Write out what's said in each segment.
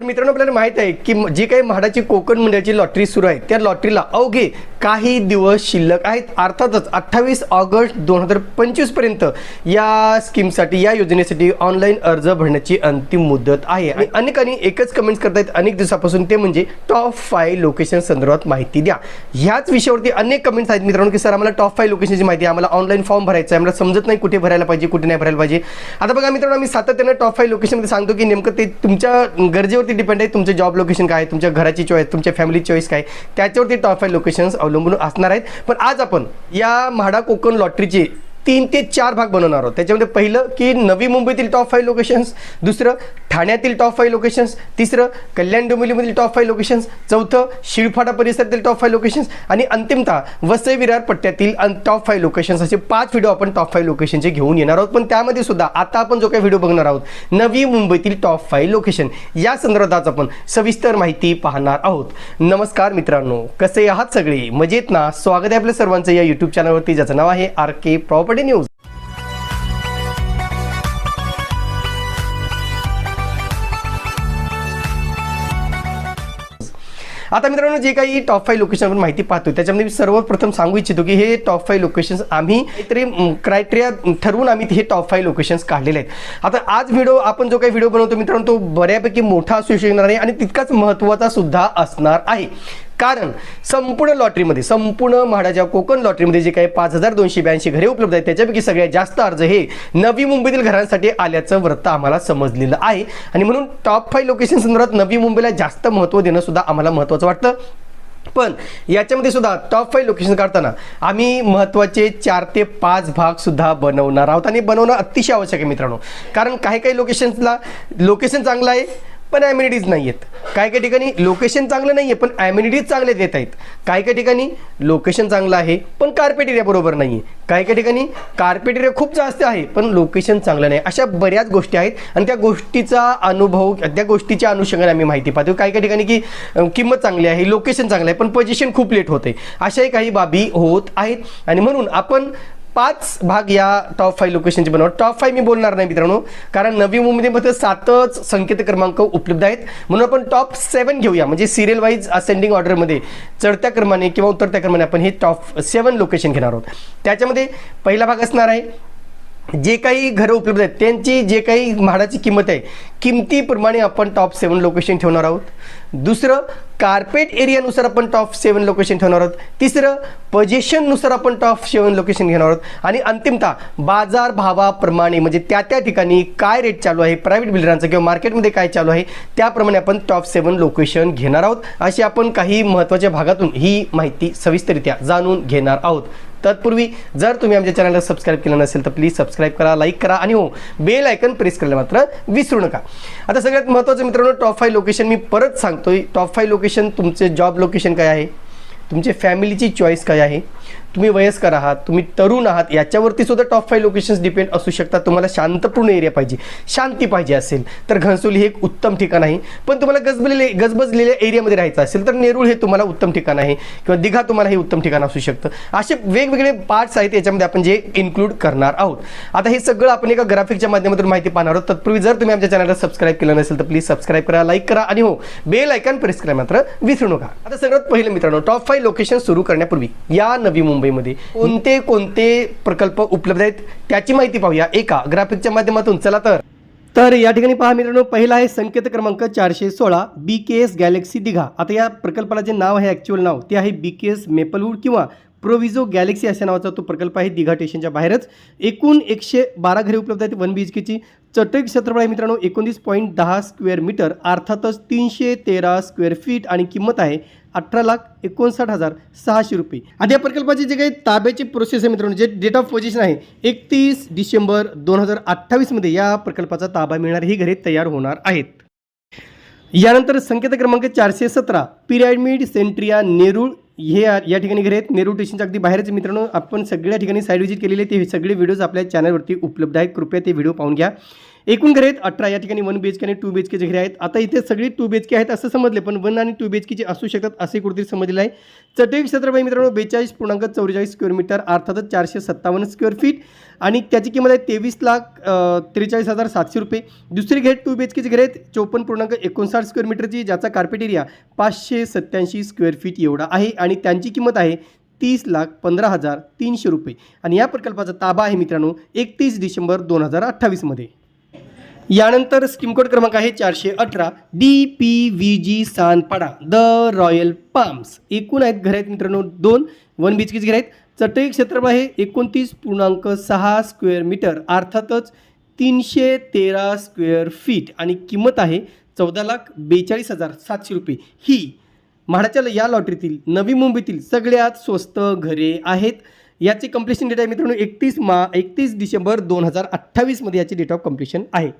मित्रांनो आपल्याला माहीत आहे की जी काही म्हाडाची कोकण मंडळाची लॉटरी सुरू आहे त्या लॉटरीला अवघे काही दिवस शिल्लक आहेत. अर्थातच अठ्ठावीस ऑगस्ट दोन हजार पंचवीसपर्यंत या स्कीमसाठी या योजनेसाठी ऑनलाईन अर्ज भरण्याची अंतिम मुदत आहे. आणि अनेकांनी एकच कमेंट्स करतायत अनेक दिवसापासून ते म्हणजे टॉप फाय लोकेशन संदर्भात माहिती द्या. ह्याच विषयावरती अनेक कमेंट्स आहेत. मित्रांनो की सर आम्हाला टॉप फाय लोकेशनची माहिती आहे. आम्हाला ऑनलाईन फॉर्म भरायचा आहे. आम्हाला समजत नाही कुठे भरायला पाहिजे कुठे नाही भरायला पाहिजे. आता बघा मित्रांनो आम्ही सातत्यानं टॉप फाय लोकेशनमध्ये सांगतो की नेमकं ते तुमच्या गरजेवरती डिपेंड आहे तुमचं जॉब लोकेशन काय आहे, तुमच्या घराची चॉईस तुमच्या फॅमिली चॉईस काय. त्याच्यावरती टॉप फाय लोकेशन्स अवलंबून असणार आहेत. पण आज आपण या म्हाडा कोकण लॉटरीची तीन ते चार भाग बनवणार आहोत. त्याच्यामध्ये पहिलं की नवी मुंबईतील टॉप फाईव्ह लोकेशन्स दुसरं ठाण्यातील टॉप फाईव्ह लोकेशन्स तिसरं कल्याण डोंबिवलीमधील टॉप फाईव्ह लोकेशन्स चौथं शिळफाटा परिसरातील टॉप फाईव्ह लोकेशन्स आणि अंतिमतः वसई विरार पट्ट्यातील टॉप फाईव्ह लोकेशन्स असे पाच व्हिडिओ आपण टॉप फाईव्ह लोकेशनचे घेऊन येणार आहोत. पण त्यामध्ये सुद्धा आता आपण जो काही व्हिडिओ बघणार आहोत नवी मुंबईतील टॉप फाईव्ह लोकेशन या संदर्भात आपण सविस्तर माहिती पाहणार आहोत. नमस्कार मित्रांनो कसे आहात सगळे? मजेत ना? स्वागत आहे आपल्या सर्वांचं या युट्यूब चॅनलवरती ज्याचं नाव आहे आर के प्रॉपर्टी न्यूज. आता मित्रांनो जे काही टॉप फाईव्ह लोकेशन आपण माहिती पाहतो त्याच्यामध्ये मी सर्वप्रथम सांगू इच्छितो की हे टॉप फाईव्ह लोकेशन्स आम्ही तरी क्रायटेरिया ठरवून आम्ही हे टॉप फाईव्ह लोकेशन्स काढलेले आहेत. आता आज व्हिडिओ आपण जो काही व्हिडिओ बनवतो मित्रांनो तो बऱ्यापैकी मोठा असू शकणार आहे आणि तितकाच महत्त्वाचा सुद्धा असणार आहे. कारण संपूर्ण लॉटरीमध्ये संपूर्ण म्हाडाच्या कोकण लॉटरीमध्ये जे काही पाच हजार दोनशे ब्याऐंशी घरे उपलब्ध आहेत त्याच्यापैकी सगळ्यात जास्त अर्ज हे नवी मुंबईतील घरांसाठी आल्याचं वृत्त आम्हाला समजलेलं आहे. आणि म्हणून टॉप फाईव्ह लोकेशन संदर्भात नवी मुंबईला जास्त महत्त्व देणं सुद्धा आम्हाला महत्त्वाचं वाटतं. पण याच्यामध्ये सुद्धा टॉप फाईव्ह लोकेशन काढताना आम्ही महत्त्वाचे चार ते पाच भाग सुद्धा बनवणार आहोत. आणि बनवणं अतिशय आवश्यक आहे मित्रांनो. कारण काही काही लोकेशन्सला लोकेशन चांगलं आहे पण ॲम्युनिटीज नाही आहेत काही काही ठिकाणी लोकेशन चांगलं नाही आहे पण ॲम्युनिटीज चांगले देत आहेत. काही काही ठिकाणी लोकेशन चांगलं आहे पण कार्पेट एरिया बरोबर नाही आहे काही काही ठिकाणी कार्पेट एरिया खूप जास्त आहे पण लोकेशन चांगलं नाही. अशा बऱ्याच गोष्टी आहेत आणि त्या गोष्टीचा अनुभव त्या गोष्टीच्या अनुषंगाने आम्ही माहिती पाहतो. काही काही ठिकाणी की किंमत चांगली आहे लोकेशन चांगलं आहे पण पोझिशन खूप लेट होते अशाही काही बाबी होत आहेत. आणि म्हणून आपण पाच भाग या टॉप फाईव्ह लोकेशनचे बनवा. टॉप फाईव्ह मी बोलणार नाही मित्रांनो कारण नवी मुंबईमध्ये सातच संकेत क्रमांक उपलब्ध आहेत. म्हणून आपण टॉप सेवन घेऊया. म्हणजे सिरियल वाईज असेंडिंग ऑर्डरमध्ये चढत्या क्रमाने किंवा उतरत्या क्रमाने आपण हे टॉप सेवन लोकेशन घेणार आहोत. त्याच्यामध्ये पहिला भाग असणार आहे जे काही घरं उपलब्ध आहेत त्यांची जे काही म्हाडाची किंमत आहे किमतीप्रमाणे आपण टॉप सेवन लोकेशन ठेवणार आहोत. दुसरं कार्पेट एरियानुसार आपण टॉप सेवन लोकेशन ठेवणार आहोत. तिसरं पजेशननुसार आपण टॉप सेवन लोकेशन घेणार आहोत. आणि अंतिमतः बाजार भावाप्रमाणे म्हणजे त्या त्या ठिकाणी काय रेट चालू आहे प्रायव्हेट बिल्डरांचं किंवा मार्केटमध्ये काय चालू आहे त्याप्रमाणे आपण टॉप सेवन लोकेशन घेणार आहोत. अशी आपण काही महत्त्वाच्या भागातून ही माहिती सविस्तरित्या जाणून घेणार आहोत. तत्पूर्वी जर तुम्ही आमच्या चॅनलला सबस्क्राईब केलं नसेल तर प्लीज सबस्क्राईब करा लाईक करा आणि हो बेल आयकन प्रेस करायला मात्र विसरू नका. आता सगळ्यात महत्त्वाचं मित्रांनो टॉप फाईव्ह लोकेशन मी परत सांगतोय. टॉप फाईव्ह लोकेशन तुमचे जॉब लोकेशन काय आहे? तुमचे फॅमिलीची चॉईस काय आहे? तुम्ही वयस्कर आहात तुम्ही तरुण आहात याच्यावरती सुद्धा टॉप फाईव्ह लोकेशन्स डिपेंड असू शकतात. तुम्हाला शांतपूर्ण एरिया पाहिजे. शांती पाहिजे असेल तर घनसोली हे एक उत्तम ठिकाण आहे. पण तुम्हाला गजबलेले गजबजलेल्या एरियामध्ये राहायचं असेल तर नेरूळ हे तुम्हाला उत्तम ठिकाण आहे. किंवा दिघा तुम्हाला हे उत्तम ठिकाण असू शकतं. असे वेगवेगळे पार्ट्स आहेत याच्यामध्ये आपण जे इन्क्लूड करणार आहोत. आता हे सगळं आपण एका ग्राफिकच्या माध्यमातून माहिती पाहणार आहोत. तत्पूर्वी जर तुम्ही आमच्या चॅनलला सबस्क्राईब केलं नसेल तर प्लीज सबस्क्राईब करा लाईक करा आणि हो बेल आयकन प्रेस करा मात्र विसरू नका. आता सगळ्यात पहिलं मित्रांनो टॉप फाईव्ह लोकेशन सुरू करण्यापूर्वी या नवी मुंबईमध्ये. कोणते कोणते प्रकल्प उपलब्ध आहेत त्याची माहिती पाहूया. एका ग्राफिकच्या माध्यमातून. चला तर. तर या ठिकाणी पहा मित्रांनो पहिला आहे संकेत क्रमांक चारशे सोळा B K S Galaxy Digha आता या प्रकल्पाला जे नाव आहे ॲक्च्युअल नाव ते आहे बी के एस मेपलवूड किंवा प्रोविझो गॅलेक्सी अशा नावाचा तो प्रकल्प आहे दिघा स्टेशनच्या बाहेरच. एकूण एकशे बारा घरे उपलब्ध आहेत वन बी एच केची चटक क्षेत्रफळ आहे मित्रांनो एकोणतीस पॉईंट दहा स्क्वेअर मीटर अर्थातच तीनशे तेरा स्क्वेअर फीट आणि किंमत आहे अठरा लाख एकोणसाठ हजार सहाशे रुपये. आता या प्रकल्पाची जे काही ताब्याची प्रोसेस आहे मित्रांनो जे डेट ऑफ पोझिशन आहे एकतीस डिसेंबर दोन हजार अठ्ठावीसमध्ये या प्रकल्पाचा ताबा मिळणार ही घरे तयार होणार आहेत. यानंतर संकेत क्रमांक चारशे सतरा पिरॅमिड सेंट्रिया नेरूळ हे या या ठिकाणी घरे आहेत. नेरूळ स्टेशनच्या अगदी बाहेरच मित्रांनो. आपण सगळ्या ठिकाणी साईड व्हिजिट केलेली आहे ते सगळे व्हिडिओज आपल्या चॅनलवरती उपलब्ध आहेत. कृपया ते व्हिडिओ पाहून घ्या. एकूण घरे आहेत अठरा या ठिकाणी वन बी एच के आणि टू बी एच केचे घरे आहेत. आता इथे सगळी टू बी एच के आहेत असं समजले पण वन आणि टू बी एच केचे असू शकतात असे कुठेतरी समजलेलं आहे. चटई क्षेत्रफळ मित्रांनो बेचाळीस पूर्णांक चौवेचाळीस स्क्वेअर मीटर अर्थातच चारशे सत्तावन्न स्क्वेअर फीट आणि त्याची किंमत आहे तेवीस लाख त्रेचाळीस हजार सातशे रुपये. दुसरी घेत टू बी एच केची घरे आहेत चोपन्न पूर्णांक एकोणसाठ स्क्वेअर मीटरची ज्याचा कार्पेट एरिया पाचशे सत्त्याऐंशी स्क्वेअर फीट एवढा आहे. आणि त्यांची किंमत आहे तीस लाख पंधरा हजार तीनशे रुपये. आणि या प्रकल्पाचा ताबा आहे मित्रांनो एकतीस डिसेंबर दोन हजार अठ्ठावीसमध्ये यानंतर स्कीम कोड क्रमांक आहे चारशे अठरा. D P V G Sanpada the royal palms एकूण आहेत घर आहेत मित्रांनो दोन. वन बी एच घर आहेत. चटई क्षेत्रफळ आहे एकोणतीस पूर्णांक सहा स्क्वेअर मीटर. अर्थातच तीनशे तेरा स्क्वेअर फीट. आणि किंमत आहे चौदा लाख बेचाळीस हजार सातशे रुपये. ही म्हाडाच्या या लॉटरीतील नवी मुंबईतील सगळ्यात स्वस्त घरे आहेत. याची कम्प्लिशन डेट आहे मित्रांनो एकतीस मा एकतीस डिसेंबर दोन हजार अठ्ठावीसमध्ये याची डेट ऑफ कम्प्लिशन आहे.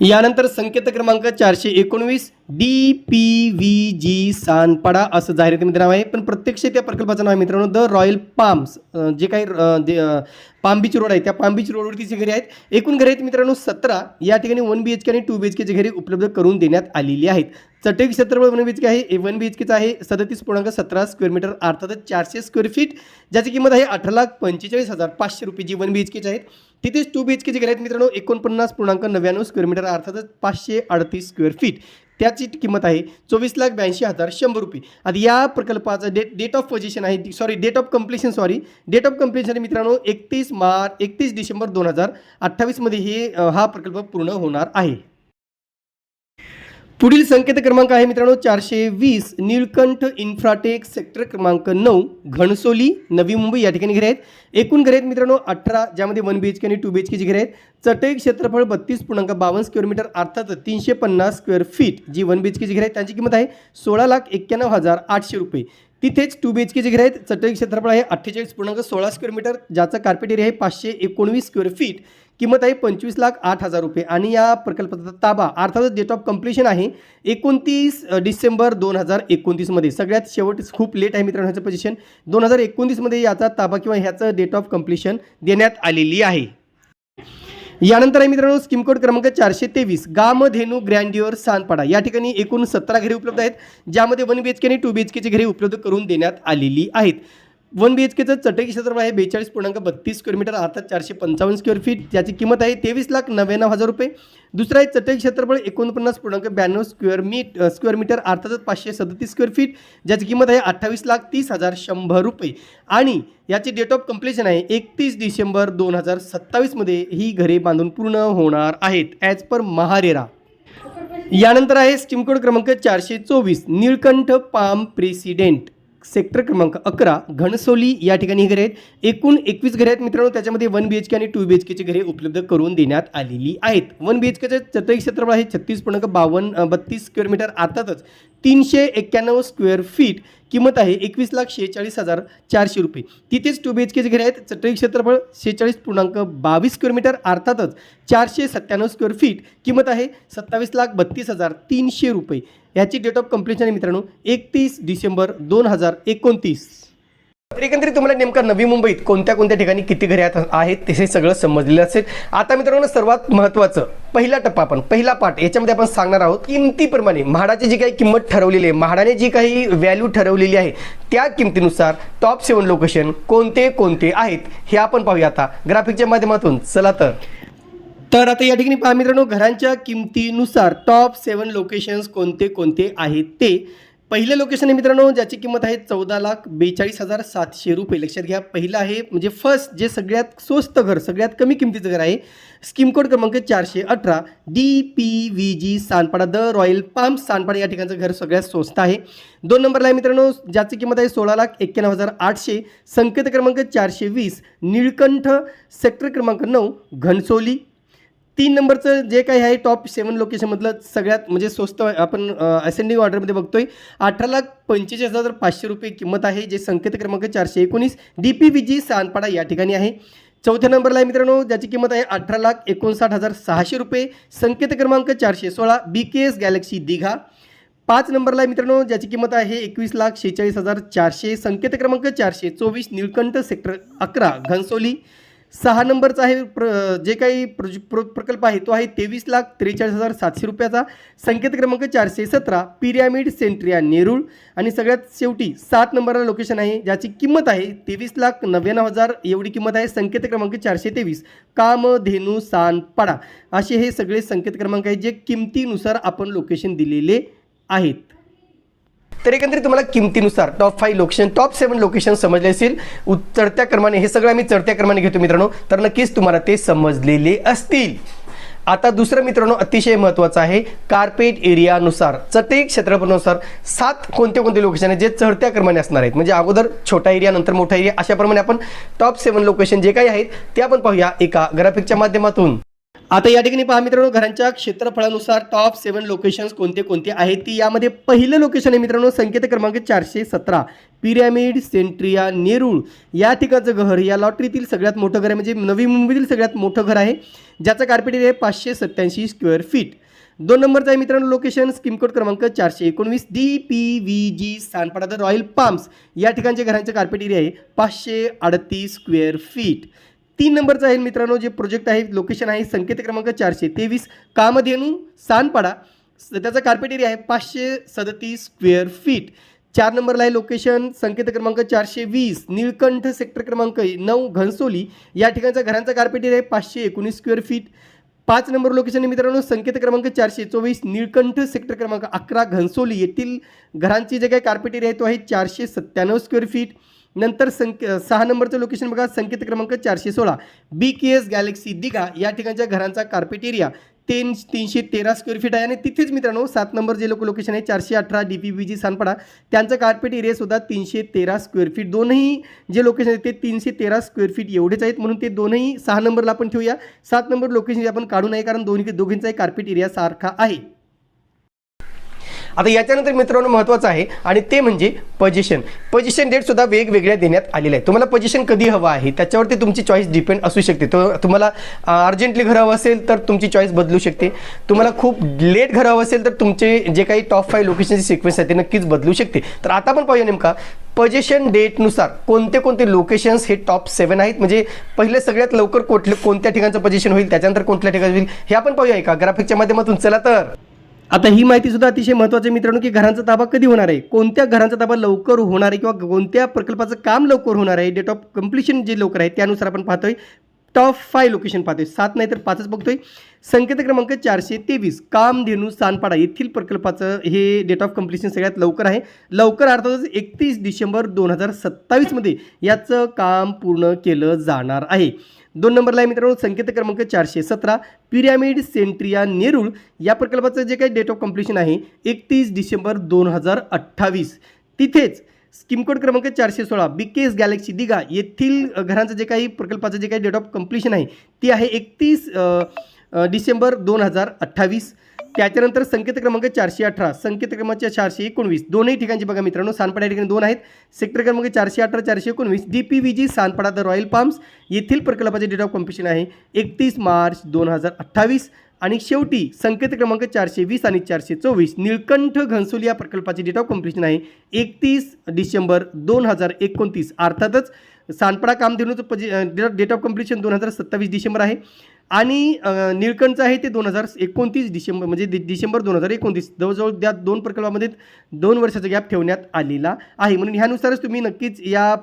यानंतर संकेत क्रमांक चारशे एकोणवीस D P V G Sanpada असं जाहिरातीमध्ये नाव आहे. पण प्रत्यक्ष त्या प्रकल्पाचं नाव आहे मित्रांनो द रॉयल पाम्स जे काही अं, पाम बीच रोड आहे त्या पाम बीच रोडवरती जे घरे आहेत एकूण घरे आहेत मित्रांनो सतरा. या ठिकाणी वन बी एच के आणि टू बी एच केचे घरे उपलब्ध करून देण्यात आलेली आहेत. चटई क्षेत्रफळ वन बी एच के आहे वन बी एच केचं आहे सदतीस पूर्णांक सतरा स्क्वेअर मीटर अर्थातच चारशे स्क्वेअर फीट ज्याची किंमत आहे अठरा लाख पंचेचाळीस हजार पाचशे रुपये जी वन बी एच केचे आहेत तिथेच टू बी एच केचे गेले आहेत मित्रांनो एकोणपन्नास पूर्णांक नव्याण्णव स्क्वेअर मीटर अर्थातच पाचशे अडतीस स्क्वेअर फीट त्याची किंमत आहे चोवीस लाख ब्याऐंशी हजार शंभर रुपये. आता या प्रकल्पाचं डेट डेट ऑफ पोझिशन आहे sorry date of completion sorry date of completion मित्रांनो एकतीस मार्च एकतीस डिसेंबर दोन हजार अठ्ठावीसमध्ये हे हा प्रकल्प पूर्ण होणार आहे. पुढील संकेत क्रमांक आहे मित्रांनो चारशे वीस नीलकंठ इन्फ्राटेक सेक्टर क्रमांक नऊ घणसोली नवी मुंबई या ठिकाणी घरे आहेत एकूण घरे आहेत मित्रांनो अठरा ज्यामध्ये वन बी एच के आणि टू बी एच केची घरे आहेत चटई क्षेत्रफळ बत्तीस पूर्णांक बावन्न स्क्वेअर मीटर अर्थात तीनशे पन्नास square feet G one B H केची घरे आहेत त्यांची किंमत आहे सोळा लाख एक्क्याण्णव हजार आठशे रुपये. तिथेच टू बी एच केचे घर आहेत चटई क्षेत्रफळ आहे अठ्ठेचाळीस पूर्णांक सोळा स्क्वेअर मीटर ज्याचा कार्पेट एरिया आहे पाचशे एकोणवीस स्क्वेअर फीट किंमत आहे पंचवीस लाख आठ हजार रुपये. आणि या प्रकल्पाचा ताबा अर्थातच डेट ऑफ कम्प्लिशन आहे एकोणतीस डिसेंबर दोन हजार एकोणतीसमध्ये सगळ्यात शेवट खूप लेट आहे मित्रांनो ह्याचं पोझिशन दोन हजार एकोणतीसमध्ये याचा ताबा किंवा ह्याचं डेट ऑफ कम्प्लिशन देण्यात आलेली आहे. यानंतर आहे मित्रांनो स्कीम कोड क्रमांक चारशे तेवीस गामधेनू ग्रँड्युअर सानपाडा या ठिकाणी एकूण सतरा घरे उपलब्ध आहेत ज्यामध्ये वन बी एच के आणि टू बी एच केची घरे उपलब्ध करून देण्यात आलेली आहेत. वन बी एच केचं चटई क्षेत्रफळ आहे बेचाळीस पूर्णांक बत्तीस स्क्वेअर मीटर अर्थात चारशे पंचावन्न स्क्वेअर फीट ज्याची किंमत आहे तेवीस लाख नव्याण्णव हजार रुपये. दुसरा आहे चटई क्षेत्रफळ एकोणपन्नास पूर्णांक ब्याण्णव स्क्वेअर मीट स्क्वेअर मीटर अर्थातच पाचशे सदतीस स्क्वेअर फीट ज्याची किंमत आहे अठ्ठावीस लाख तीस हजार शंभर रुपये. आणि याची डेट ऑफ कम्प्लिशन आहे एकतीस डिसेंबर दोन हजार सत्तावीसमध्ये ही घरे बांधून पूर्ण होणार आहेत ॲज पर महारेरा. यानंतर आहे स्कीम कोड क्रमांक चारशे चोवीस निळकंठ पाम प्रेसिडेंट. सेक्टर क्रमांक अकरा घणसोली या ठिकाणी ही घरे आहेत. एकूण एकवीस घरे आहेत मित्रांनो त्याच्यामध्ये वन बी एच के आणि टू बी एच केची घरे उपलब्ध करून देण्यात आलेली आहेत. वन बी एच केचं चतई क्षेत्रफळ आहे छत्तीस पूर्णांक बावन्न बत्तीस स्क्वेअर मीटर अर्थातच तीनशे एक्क्याण्णव स्क्वेअर फीट किंमत आहे एकवीस लाख शेहेचाळीस हजार चारशे रुपये. तिथेच टू बी एच केचे घरे आहेत चटई क्षेत्रफळ शेहेचाळीस पूर्णांक बावीस स्क्वेअर मीटर अर्थातच चारशे सत्त्याण्णव स्क्वेअर फीट किंमत आहे सत्तावीस लाख बत्तीस हजार तीनशे रुपये. ह्याची डेट ऑफ कम्प्लिशन आहे मित्रांनो एकतीस डिसेंबर दोन हजार एकोणतीस. तर एकंदरीत तुम्हाला नेमका नवी मुंबईत कोणत्या कोणत्या ठिकाणी किती घरे आहेत- ते सगळं समजलेलं असेल. आता मित्रांनो सर्वात महत्त्वाचं पहिला टप्पा आपण पहिला पार्ट याच्यामध्ये आपण सांगणार आहोत किमतीप्रमाणे म्हाडाची जी काही किंमत ठरवलेली आहे म्हाडाने जी काही व्हॅल्यू ठरवलेली आहे त्या किमतीनुसार टॉप सेवन लोकेशन कोणते कोणते आहेत हे आपण पाहूया आता. ग्राफिकच्या माध्यमातून चला तर. तर आता या ठिकाणी पहा मित्रांनो घरांच्या किमतीनुसार टॉप सेवन लोकेशन्स कोणते कोणते आहेत ते. पहिलं लोकेशन आहे मित्रांनो ज्याची किंमत आहे चौदा लाख बेचाळीस हजार सातशे रुपये. लक्षात घ्या पहिलं आहे म्हणजे फर्स्ट जे सगळ्यात स्वस्त घर सगळ्यात कमी किमतीचं घर आहे स्कीम कोड क्रमांक चारशे अठरा D P V G Sanpada the royal palm Sanpada या ठिकाणचं घर सगळ्यात स्वस्त आहे. दोन नंबरला आहे मित्रांनो ज्याची किंमत आहे सोळा लाख एक्क्याण्णव हजार आठशे संकेत क्रमांक चारशे वीस निळकंठ सेक्टर क्रमांक नऊ घनसोली तीन नंबरचं जे काही आहे टॉप सेवन लोकेशनमधलं सगळ्यात म्हणजे स्वस्त आपण असेंडिंग ऑर्डरमध्ये बघतोय. अठरा लाख पंचेचाळीस हजार पाचशे रुपये किंमत आहे जे संकेत क्रमांक चारशे एकोणीस. D P V G Sanpada या ठिकाणी आहे. चौथ्या नंबरला आहे मित्रांनो ज्याची किंमत आहे अठरा लाख एकोणसाठ हजार सहाशे रुपये. संकेत क्रमांक चारशे सोळा B K S Galaxy Digha पाच नंबरला आहे मित्रांनो ज्याची किंमत आहे एकवीस लाख शेहेचाळीस हजार चारशे. संकेत क्रमांक चारशे चोवीस निळकंठ सेक्टर अकरा घनसोली. सहा नंबरचा आहे प्र जे काही प्रोज प्र प्रकल्प आहे तो आहे तेवीस लाख त्रेचाळीस हजार सातशे रुपयाचा. संकेत क्रमांक चारशे सतरा पिरॅमिड सेंट्रिया नेरूळ. आणि सगळ्यात शेवटी सात नंबरला लोकेशन आहे ज्याची किंमत आहे तेवीस लाख नव्याण्णव हजार एवढी किंमत आहे संकेत क्रमांक चारशे तेवीस. काम धेनु सान पाडा. असे हे सगळे संकेत क्रमांक आहेत जे किमतीनुसार आपण लोकेशन दिलेले आहेत. तर एकंदरीत तुम्हाला किमतीनुसार top five location top seven location समजले असेल. उ- चढत्या क्रमाने हे सगळं आम्ही चढत्या क्रमाने घेतो मित्रांनो. तर नक्कीच तुम्हाला ते समजलेले असतील. आता दुसरं मित्रांनो अतिशय महत्त्वाचं आहे कार्पेट एरियानुसार चटई क्षेत्रफळानुसार सात कोणते कोणते लोकेशन आहेत जे चढत्या क्रमाने असणार आहेत? म्हणजे अगोदर छोटा एरिया नंतर मोठा एरिया अशाप्रमाणे आपण टॉप सेवन लोकेशन जे काही आहेत ते आपण पाहूया एका ग्राफिकच्या माध्यमातून. आता या ठिकाणी पहा मित्रांनो घरांच्या क्षेत्रफळानुसार टॉप सेवन लोकेशन्स कोणते कोणते आहेत? ती यामध्ये पहिलं लोकेशन आहे मित्रांनो संकेत क्रमांक चारशे सतरा. पिरॅमिड सेंट्रिया नेरूळ या ठिकाणचं घर या लॉटरीतील सगळ्यात मोठं घर आहे म्हणजे नवी मुंबईतील सगळ्यात मोठं घर आहे ज्याचं कार्पेट एरिया आहे पाचशे सत्त्याऐंशी स्क्वेअर फीट दोन नंबरचं आहे मित्रांनो लोकेशन स्कीम कोड क्रमांक चारशे एकोणवीस D P V G Sanpada the royal palms या ठिकाणचे घरांचं कार्पेट एरिया आहे पाचशे अडतीस स्क्वेअर फीट तीन नंबरचं आहे मित्रांनो जे प्रोजेक्ट आहे लोकेशन आहे संकेत क्रमांक चारशे तेवीस कामधेनू सानपाडा. स- त्याचा कार्पेट एरिया आहे पाचशे सदतीस स्क्वेअर फीट चार नंबरला आहे लोकेशन संकेत क्रमांक चारशे वीस निळकंठ सेक्टर क्रमांक नऊ घनसोली. या ठिकाणचा घरांचा कार्पेट एरिया आहे पाचशे एकोणीस स्क्वेअर फीट पाच नंबर लोकेशन आहे मित्रांनो संकेत क्रमांक चारशे चोवीस निळकंठ सेक्टर क्रमांक अकरा घनसोली. येथील घरांची जे काही कार्पेट एरिया आहे तो आहे चारशे सत्त्याण्णव स्क्वेअर फीट नंतर संक सहा नंबरचं लोकेशन बघा संकेत क्रमांक चारशे सोळा. B K S Galaxy Digha या ठिकाणच्या घरांचा कार्पेट एरिया तीन तीनशे तेरा स्क्वेअर फीट आहे आणि तिथेच मित्रांनो सात नंबर जे लोक लोकेशन आहे चारशे अठरा D P B G Sanpada. त्यांचा कार्पेट एरियासुद्धा तीनशे तेरा स्क्वेअर फीट दोनही जे लोकेशन आहेत ते तीनशे तेरा स्क्वेअर फीट एवढेच आहेत. म्हणून ते दोनही सहा नंबरला आपण ठेवूया. सात नंबर लोकेशन आपण काढू नये कारण दोन्ही दोघींचाही कार्पेट एरिया सारखा आहे. आता याच्यानंतर मित्रांनो महत्त्वाचं आहे आणि ते म्हणजे पोझिशन पोझिशन डेट सुद्धा वेगवेगळ्या देण्यात आलेल्या आहे तुम्हाला पोझिशन कधी हवं आहे? त्याच्यावरती तुमची चॉईस डिपेंड असू शकते. तो तुम्हाला अर्जंटली घर हवं असेल तर तुमची चॉईस बदलू शकते. तुम्हाला खूप लेट घर हवं असेल तर तुमचे जे काही टॉप फाईव्ह लोकेशनची सिक्वेन्स आहे ते नक्कीच बदलू शकते. तर आता आपण पाहूया नेमका पोझिशन डेटनुसार कोणते कोणते लोकेशन्स हे टॉप सेवन आहेत? म्हणजे पहिले सगळ्यात लवकर कुठले कोणत्या ठिकाणचं पोझिशन होईल? त्याच्यानंतर कोणत्या ठिकाणी होईल? हे आपण पाहूया एका ग्राफिकच्या माध्यमातून. चला तर. आता ही माहिती सुद्धा अतिशय महत्त्वाची मित्रांनो की घरांचा ताबा कधी होणार आहे? कोणत्या घरांचा ताबा लवकर होणार आहे किंवा कोणत्या प्रकल्पाचं काम लवकर होणार आहे? डेट ऑफ कम्प्लिशन जे लवकर आहे त्यानुसार आपण पाहतोय. टॉप फाय लोकेशन पाहतोय. सात नाही तर पाचच बघतोय. संकेत क्रमांक चारशे तेवीस कामधेनू सानपाडा येथील प्रकल्पाचं हे डेट ऑफ कम्प्लिशन सगळ्यात लवकर आहे. लवकर अर्थातच एकतीस डिसेंबर दोन हजार सत्तावीसमध्ये याचं काम पूर्ण केलं जाणार आहे. दोन नंबरला आहे मित्रांनो संकेत क्रमांक चारशे सतरा पिरॅमिड सेंट्रिया नेरूळ. या प्रकल्पाचं जे काही डेट ऑफ कम्प्लिशन आहे एकतीस डिसेंबर दोन हजार अठ्ठावीस. तिथेच स्कीम कोड क्रमांक चारशे सोळा बिकेस गॅलेक्सी दिघा येथील घरांचं जे काही प्रकल्पाचं जे काही डेट ऑफ कम्प्लिशन आहे ती आहे एकतीस डिसेंबर दोन हजार अठ्ठावीस. त्याच्यानंतर संकेत क्रमांक चारशे अठरा संकेत क्रमांक चारशे एकोणवीस. दोनही ठिकाणची बघा मित्रांनो सानपाडा या ठिकाणी दोन आहेत. सेक्टर क्रमांक चारशे अठरा चारशे एकोणवीस. D P V G Sanpada the royal palms येथील प्रकल्पाचे डेट ऑफ कॉम्पिटिशन आहे एकतीस मार्च दोन हजार अठ्ठावीस. आणि शेवटी संकेत क्रमांक चारशे वीस आणि चारशे चोवीस निळकंठ घनसोली या प्रकल्पाची डेट ऑफ कॉम्पिटिशन आहे एकतीस डिसेंबर दोन हजार एकोणतीस. अर्थातच सानपाडा कामधेनूचं डेट ऑफ कॉम्पिटिशन दोन हजार सत्तावीस डिसेंबर आहे. आणि निळकंठचं आहे ते दोन हजार एकोणतीस डिसेंबर म्हणजे डि- डिसेंबर दोन हजार एकोणतीस जवळजवळ त्या दोन प्रकल्पामध्ये दोन वर्षाचा गॅप ठेवण्यात आलेला आहे. म्हणून ह्यानुसारच तुम्ही नक्कीच या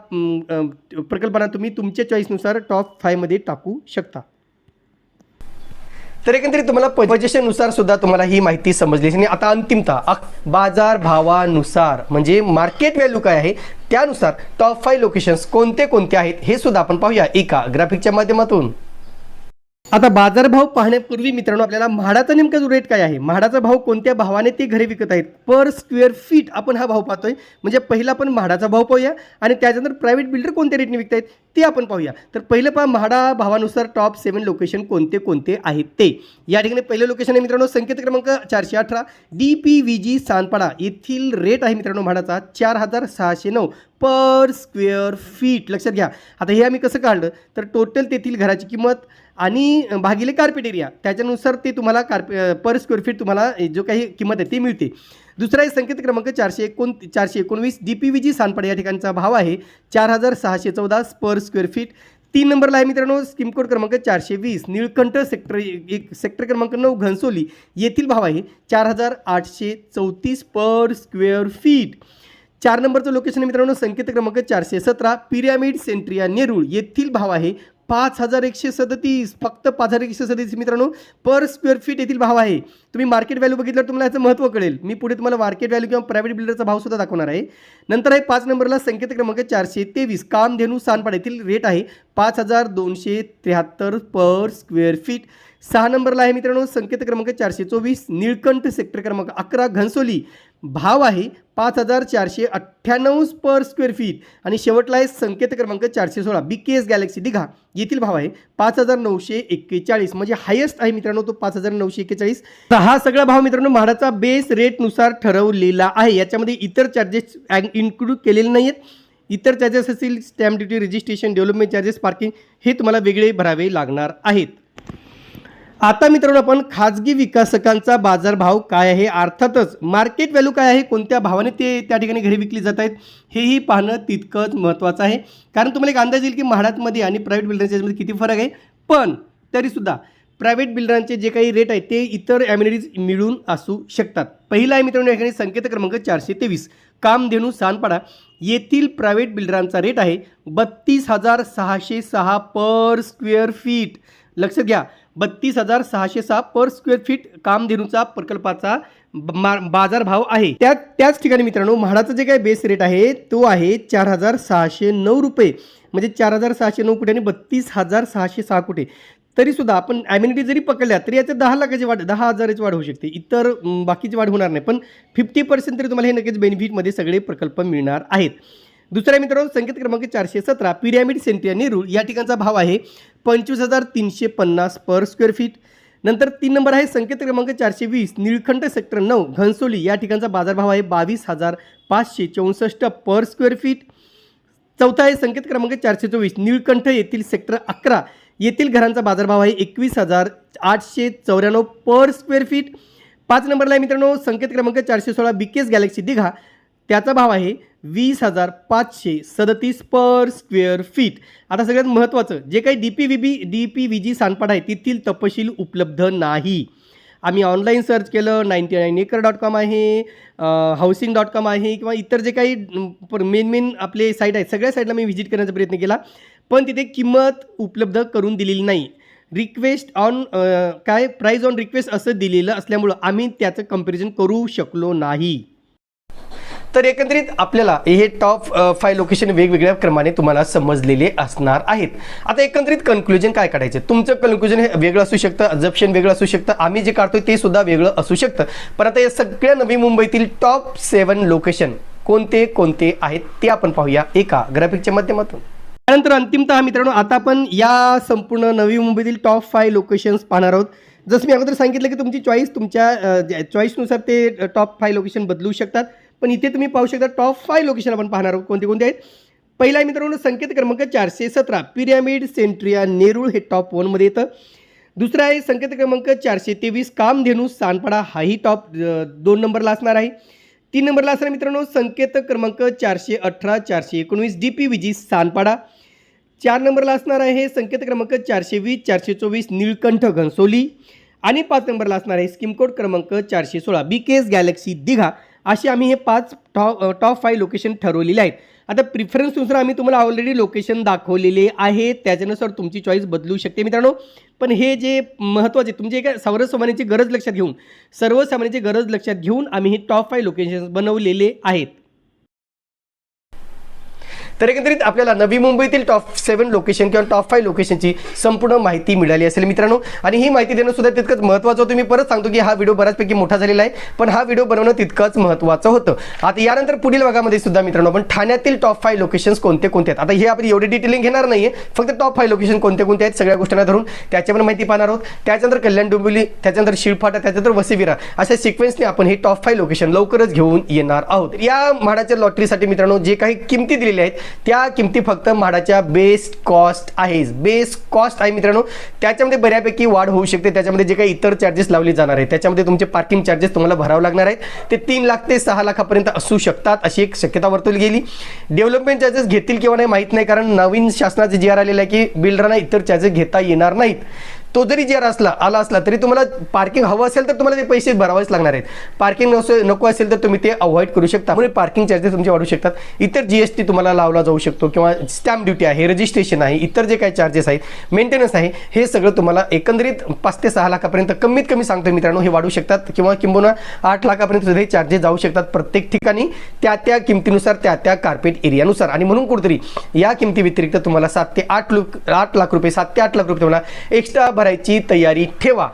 प्रकल्पांना तुम्ही तुमच्या चॉईसनुसार टॉप फायमध्ये टाकू शकता. तर एकंदरीत तुम्हाला पोझिशननुसार सुद्धा तुम्हाला ही माहिती समजली. आणि आता अंतिमतः बाजार भावानुसार म्हणजे मार्केट व्हॅल्यू काय आहे त्यानुसार टॉप फाय लोकेशन्स कोणते कोणते आहेत हे सुद्धा आपण पाहूया एका ग्राफिकच्या माध्यमातून. आता बाजारभाव पाहण्यापूर्वी मित्रांनो आपल्याला म्हाडाचा नेमका जो रेट काय आहे? म्हाडाचा भाव कोणत्या भावाने ते घरे विकत आहेत? पर स्क्वेअर फीट आपण हा भाव पाहतोय. म्हणजे पहिला आपण म्हाडाचा भाव पाहूया आणि त्याच्यानंतर प्रायव्हेट बिल्डर कोणत्या रेटने विकत आहेत ते आपण पाहूया. तर पहिलं पहा म्हाडा भावानुसार टॉप सेवन लोकेशन कोणते कोणते आहेत ते. या ठिकाणी पहिलं लोकेशन आहे मित्रांनो संकेत क्रमांक चारशे अठरा. D P V G Sanpada येथील रेट आहे मित्रांनो म्हाडाचा चार हजार सहाशे नऊ पर स्क्वेअर फीट लक्षात घ्या. आता हे आम्ही कसं काढलं? तर टोटल तेथील घराची किंमत आणि भागिले कार्पेट एरिया त्याच्यानुसार ते तुम्हाला कार्पे पर स्क्वेअर फीट तुम्हाला जो काही किंमत आहे ती मिळते. दुसरा आहे संकेत क्रमांक चारशे एकोण चारशे एकोणवीस. D P V G Sanpada या ठिकाणचा भाव आहे चार हजार सहाशे चौदा पर स्क्वेअर फीट तीन नंबरला आहे मित्रांनो स्कीम कोड क्रमांक चारशे वीस. निळकंठ सेक्टर एक सेक्टर क्रमांक नऊ घनसोली. येथील भाव आहे चार हजार आठशे चौतीस पर स्क्वेअर फीट चार नंबरचं लोकेशन आहे मित्रांनो संकेत क्रमांक चारशे सतरा. Pyramid centria Nerul. येथील भाव आहे पाच हजार एकशे सदतीस फक्त पाच हजार एकशे सदतीस मित्रांनो पर स्क्वेअर फीट येथील भाव आहे. तुम्ही मार्केट व्हॅल्यू बघितल्यावर तुम्हाला याचं महत्त्व कळेल. मी पुढे तुम्हाला मार्केट व्हॅल्यू किंवा प्रायव्हेट बिल्डरचा भाव सुद्धा दाखवणार आहे. नंतर आहे पाच नंबरला संकेत क्रमांक चारशे तेवीस कामधेनू सानपाड येथील रेट आहे पाच हजार दोनशे त्र्याहत्तर पर स्क्वेअर फीट सहा नंबरला आहे मित्रांनो संकेत क्रमांक चारशे चोवीस निळकंठ सेक्टर क्रमांक अकरा घनसोली. भाव आहे पाच हजार चारशे अठ्ठ्याण्णव पर स्क्वेअर फीट आणि शेवटला आहे संकेत क्रमांक चारशे सोळा. B K S Galaxy Digha येथील भाव आहे पाच हजार नऊशे एक्केचाळीस. म्हणजे हायेस्ट आहे मित्रांनो तो पाच हजार नऊशे एक्केचाळीस. तर हा सगळा भाव मित्रांनो म्हाडाचा बेस रेटनुसार ठरवलेला आहे. याच्यामध्ये इतर चार्जेस इन्क्लूड केलेले नाही आहेत इतर चार्जेस असतील stamp duty registration development charges parking हे तुम्हाला वेगळे भरावे लागणार आहेत. आता मित्रांनो आपण खाजगी विकासकांचा बाजारभाव काय आहे? अर्थातच मार्केट व्हॅल्यू काय आहे? कोणत्या भावाने ते त्या ठिकाणी घरी विकली जात आहेत? हेही पाहणं तितकंच महत्त्वाचं आहे. कारण तुम्हाला एक अंदाज येईल की म्हाडातमध्ये आणि प्रायव्हेट बिल्डरांच्यामध्ये याच्यामध्ये किती फरक आहे? पण तरीसुद्धा प्रायव्हेट बिल्डरांचे जे काही रेट आहेत ते इतर ॲम्युनिटीज मिळून असू शकतात. पहिला आहे मित्रांनो या ठिकाणी संकेत क्रमांक चारशे तेवीस. कामधेनू सानपाडा येथील प्रायव्हेट बिल्डरांचा रेट आहे बत्तीस हजार सहाशे सहा पर स्क्वेअर फीट लक्षात घ्या. बत्तीस हजार सहाशे सहा पर स्क्वेअर फीट कामधेनूचा प्रकल्पाचा मा- बाजारभाव आहे. त्या त्याच ठिकाणी मित्रांनो म्हाडाचा जे काही बेस रेट आहे तो आहे चार हजार सहाशे नऊ रुपये. म्हणजे चार हजार सहाशे नऊ कुठे आणि बत्तीस हजार सहाशे सहा कुठे तरीसुद्धा आपण ॲम्युनिटी जरी पकडल्या तरी याच्या दहा लाखाची वाढ दहा हजाराची वाढ होऊ शकते. इतर बाकीची वाढ होणार नाही. पण फिफ्टी पर्सेंट तरी तुम्हाला हे नक्कीच बेनिफिटमध्ये सगळे प्रकल्प मिळणार आहेत. दुसऱ्या मित्रांनो संकेत क्रमांक चारशे सतरा पिरॅमिड सेंट्रिया रूळ या ठिकाणचा भाव आहे पंचवीस हजार तीनशे पन्नास पर स्क्वेअर फीट नंतर तीन नंबर आहे संकेत क्रमांक चारशे वीस निळखंड सेक्टर नऊ घनसोली या ठिकाणचा बाजारभाव आहे बावीस हजार पाचशे चौसष्ट पर स्क्वेअर फीट चौथा आहे संकेत क्रमांक चारशे चोवीस निळकंठ येथील सेक्टर अकरा येथील घरांचा बाजारभाव आहे एकवीस हजार आठशे चौऱ्याण्णव पर स्क्वेअर फीट पाच नंबरला आहे मित्रांनो संकेत क्रमांक चारशे सोळा बिकेस गॅलेक्सी दिघा. त्याचा भाव आहे वीस हजार पाचशे सदतीस पर स्क्वेअर फीट. आता सगळ्यात महत्त्वाचं जे काही D P V B D P V G Sanpada आहे तेथील तपशील उपलब्ध नाही. आम्ही ऑनलाईन सर्च केलं ninety nine acre dot com आहे हाऊसिंग डॉट कॉम आहे किंवा इतर जे काही मेन मेन आपले साईट आहेत सगळ्या साईटला मी व्हिजिट करण्याचा प्रयत्न केला पण तिथे किंमत उपलब्ध करून दिलेली नाही. रिक्वेस्ट ऑन काय? प्राईज ऑन रिक्वेस्ट असं दिलेलं असल्यामुळं आम्ही त्याचं कंपॅरिझन करू शकलो नाही. तर एकंदरीत आपल्याला हे टॉप फाय लोकेशन वेगवेगळ्या क्रमाने तुम्हाला समजलेले असणार आहेत. आता एकंदरीत कन्क्लुजन काय काढायचं? तुमचं कन्क्लुजन हे वेगळं असू शकतं अजप्शन वेगळं असू शकतं आम्ही जे काढतोय ते सुद्धा वेगळं असू शकतं. पण आता या सगळ्या नवी मुंबईतील टॉप सेवन लोकेशन कोणते कोणते आहेत ते आपण पाहूया एका ग्राफिकच्या माध्यमातून. त्यानंतर अंतिमतः मित्रांनो आता आपण या संपूर्ण नवी मुंबईतील टॉप फाय लोकेशन्स पाहणार आहोत. जसं मी अगोदर सांगितलं की तुमची चॉईस तुमच्या चॉईसनुसार ते टॉप फाय लोकेशन बदलू शकतात. पण इथे तुम्ही पाहू शकता टॉप फाय लोकेशन आपण पाहणार आहोत. कोणते कोणते आहेत? पहिला आहे मित्रांनो संकेत क्रमांक चारशे सतरा. पिरॅमिड सेंट्रिया नेरूळ हे टॉप वनमध्ये येतं. दुसरा आहे संकेत क्रमांक चारशे तेवीस. कामधेनू सानपाडा हाही टॉप दोन नंबरला असणार आहे. तीन नंबरला असणार मित्रांनो संकेत क्रमांक चारशे अठरा चारशे एकोणवीस. डी पी विजी सानपाडा चार नंबरला असणार आहे संकेत क्रमांक चारशे वीस चारशे चोवीस. निळकंठ घनसोली. आणि पाच नंबरला असणार आहे स्कीम कोड क्रमांक चारशे सोळा. B K S galaxy Digha. असे आम्ही हे पाच टॉप टॉप फाईव्ह लोकेशन ठरवलेले आहेत. आता प्रिफरन्सनुसार आम्ही तुम्हाला ऑलरेडी लोकेशन दाखवलेले आहे त्याच्यानुसार तुमची चॉईस बदलू शकते मित्रांनो. पण हे जे महत्त्वाचे तुमचे काय सर्वसामान्यांची गरज लक्षात घेऊन सर्वसामान्यांची गरज लक्षात घेऊन आम्ही हे टॉप फाईव्ह लोकेशन्स बनवलेले आहेत. तर एकंदरीत आपल्याला नवी मुंबईतील टॉप सेवन लोकेशन किंवा टॉप फाईव्ह लोकेशनची संपूर्ण माहिती मिळाली असेल मित्रांनो. आणि ही माहिती देणं सुद्धा तितकंच महत्त्वाचं होतं. मी परत सांगतो की हा व्हिडिओ बऱ्याचपैकी मोठा झालेला आहे पण हा व्हिडिओ बनवणं तितकंच महत्त्वाचं होतं. आता यानंतर पुढील भागामध्ये सुद्धा मित्रांनो आपण ठाण्यातील टॉप फाईव्ह लोकेशन्स कोणते कोणते आहेत? आता हे आपण एवढे डिटेलिंग घेणार नाहीये फक्त टॉप फाईव्ह लोकेशन कोणते कोणते आहेत सगळ्या गोष्टींना धरून त्याची पण माहिती पाहणार आहोत. त्याच्यानंतर कल्याण डोंबिवली त्याच्यानंतर शिळफाटा त्याच्यानंतर वसिविरा अशा सिक्वेन्सने आपण हे टॉप फाईव्ह लोकेशन लवकरच घेऊन येणार आहोत. या म्हाडाच्या लॉटरीसाठी मित्रांनो जे काही किमती दिलेल्या आहेत त्या किमती फक्त म्हाडाच्या बेस्ट कॉस्ट आहे बेस्ट कॉस्ट आहे मित्रांनो. त्याच्यामध्ये बऱ्यापैकी वाढ होऊ शकते. त्याच्यामध्ये जे काही इतर चार्जेस लावले जाणार आहे त्याच्यामध्ये तुमचे पार्किंग चार्जेस तुम्हाला भरावे लागणार आहेत. ते तीन लाख ते सहा लाखापर्यंत असू शकतात अशी एक शक्यता वर्तवली गेली. डेव्हलपमेंट चार्जेस घेतील किंवा नाही माहीत नाही कारण नवीन शासनाचे जी आर आलेलं आहे की बिल्डरांना इतर चार्जेस घेता येणार नाहीत. तो जरी जर असला आला असला तरी तुम्हाला पार्किंग हवं असेल तर तुम्हाला ते पैसे भरावेच लागणार आहेत. पार्किंग नसो नको असेल तर तुम्ही ते अवॉइड करू शकता. म्हणजे पार्किंग चार्जेस तुमचे वाढू शकतात. इतर जी एस टी तुम्हाला लावला जाऊ शकतो किंवा स्टॅम्प ड्युटी आहे रजिस्ट्रेशन आहे इतर जे काही चार्जेस आहेत मेंटेनन्स आहे हे सगळं तुम्हाला एकंदरीत पाच ते सहा लाखापर्यंत कमीत कमी सांगतो मित्रांनो हे वाढू शकतात. किंवा किंबहुना आठ लाखापर्यंत सुद्धा हे चार्जेस जाऊ शकतात प्रत्येक ठिकाणी त्या त्या किमतीनुसार त्या त्या कार्पेट एरियानुसार आणि म्हणून कुठेतरी या किमती व्यतिरिक्त तुम्हाला सात ते आठ लोक आठ लाख रुपये सात ते आठ लाख रुपये तुम्हाला एक्स्ट्रा भरायची तयारी ठेवा.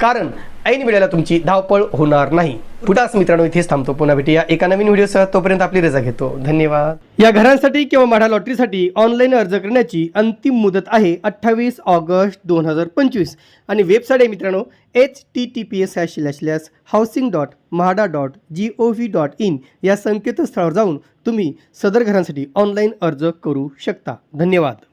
कारण ऐन वेळेला तुमची धावपळ होणार नाही. पुढाच मित्रांनो इथेच थांबतो. पुन्हा भेटूया एका नवीन व्हिडिओसह. तोपर्यंत आपली रजा घेतो. धन्यवाद. या घरांसाठी किंवा माढा लॉटरीसाठी ऑनलाईन अर्ज करण्याची अंतिम मुदत आहे अठ्ठावीस ऑगस्ट दोन हजार पंचवीस. आणि वेबसाईट आहे मित्रांनो H T T P S hash slash housing dot MHADA dot G O V dot in या संकेतस्थळावर जाऊन तुम्ही सदर घरांसाठी ऑनलाईन अर्ज करू शकता. धन्यवाद.